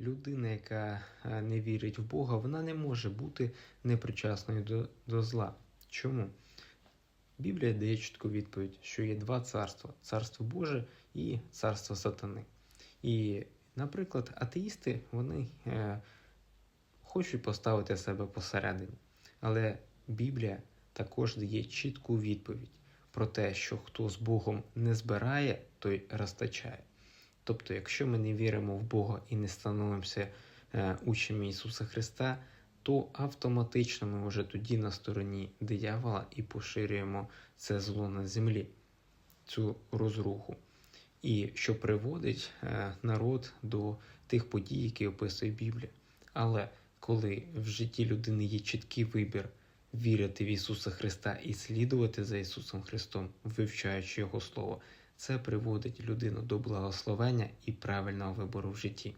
людина, яка е, не вірить в Бога, вона не може бути непричасною до, до зла. Чому? Біблія дає чітку відповідь, що є два царства: царство Боже і царство сатани. І, наприклад, атеїсти вони е, хочуть поставити себе посередині. Але Біблія також дає чітку відповідь про те, що хто з Богом не збирає, той розтачає. Тобто, якщо ми не віримо в Бога і не становимося е, учнями Ісуса Христа, то автоматично ми вже тоді на стороні диявола і поширюємо це зло на землі, цю розруху. І що приводить е, народ до тих подій, які описує Біблія. Але коли в житті людини є чіткий вибір вірити в Ісуса Христа і слідувати за Ісусом Христом, вивчаючи Його Слово, це приводить людину до благословення і правильного вибору в житті.